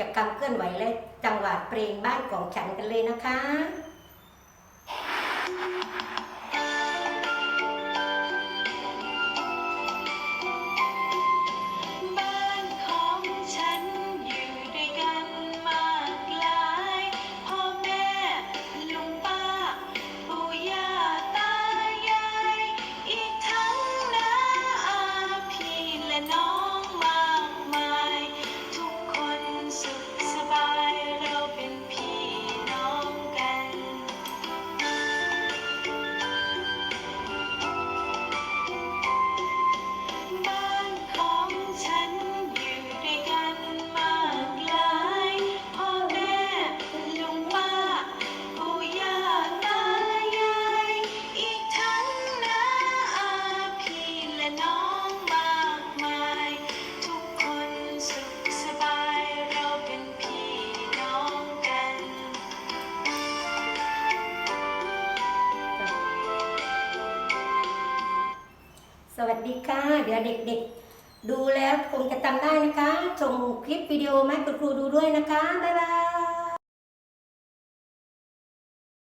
จกรรเคลื่อนไหวและจังหวะเพลงบ้านของฉันกันเลยนะคะ วัสดีค่ะ เดี๋ยวเด็กๆ ดูแล้วคงจะจำได้นะคะ ส่งคลิปวิดีโอมาให้คุณครูดูด้วยนะคะ บ๊ายบาย